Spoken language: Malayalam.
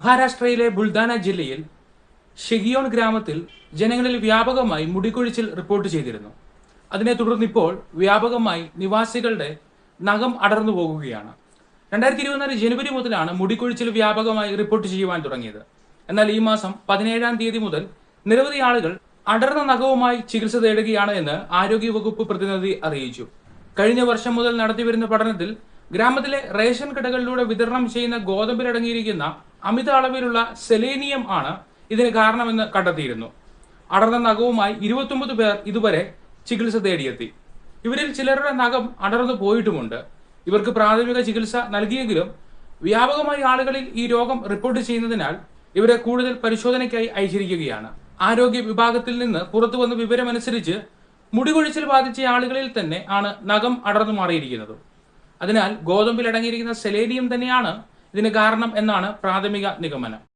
മഹാരാഷ്ട്രയിലെ ബുൾദാന ജില്ലയിൽ ഷെഗിയോൺ ഗ്രാമത്തിൽ ജനങ്ങളിൽ വ്യാപകമായി മുടികൊഴിച്ചിൽ റിപ്പോർട്ട് ചെയ്തിരുന്നു. അതിനെ തുടർന്ന് ഇപ്പോൾ വ്യാപകമായി നിവാസികളുടെ നഖം അടർന്നു പോകുകയാണ്. രണ്ടായിരത്തി ഇരുപത്തിനാല് ജനുവരി മുതലാണ് മുടികൊഴിച്ചിൽ വ്യാപകമായി റിപ്പോർട്ട് ചെയ്യുവാൻ തുടങ്ങിയത്. എന്നാൽ ഈ മാസം പതിനേഴാം തീയതി മുതൽ നിരവധി ആളുകൾ അടർന്ന നഖവുമായി ചികിത്സ തേടുകയാണ് എന്ന് ആരോഗ്യവകുപ്പ് പ്രതിനിധി അറിയിച്ചു. കഴിഞ്ഞ വർഷം മുതൽ നടത്തിവരുന്ന പഠനത്തിൽ ഗ്രാമത്തിലെ റേഷൻ കടകളിലൂടെ വിതരണം ചെയ്യുന്ന ഗോതമ്പിലടങ്ങിയിരിക്കുന്ന അമിത അളവിലുള്ള സെലേനിയം ആണ് ഇതിന് കാരണമെന്ന് കണ്ടെത്തിയിരുന്നു. അടർന്ന നഖവുമായി ഇരുപത്തൊമ്പത് പേർ ഇതുവരെ ചികിത്സ തേടിയെത്തി. ഇവരിൽ ചിലരുടെ നഖം അടർന്നു പോയിട്ടുമുണ്ട്. ഇവർക്ക് പ്രാഥമിക ചികിത്സ നൽകിയെങ്കിലും വ്യാപകമായി ആളുകളിൽ ഈ രോഗം റിപ്പോർട്ട് ചെയ്യുന്നതിനാൽ ഇവരെ കൂടുതൽ പരിശോധനയ്ക്കായി അയച്ചിരിക്കുകയാണ്. ആരോഗ്യ വിഭാഗത്തിൽ നിന്ന് പുറത്തു വന്ന വിവരമനുസരിച്ച് മുടികൊഴിച്ചിൽ ബാധിച്ച ആളുകളിൽ തന്നെ ആണ് നഖം അടർന്നു മാറിയിരിക്കുന്നത്. അതിനാൽ ഗോതമ്പിൽ അടങ്ങിയിരിക്കുന്ന സെലേനിയം തന്നെയാണ് ഇതിന് കാരണം എന്നാണ് പ്രാഥമിക നിഗമനം.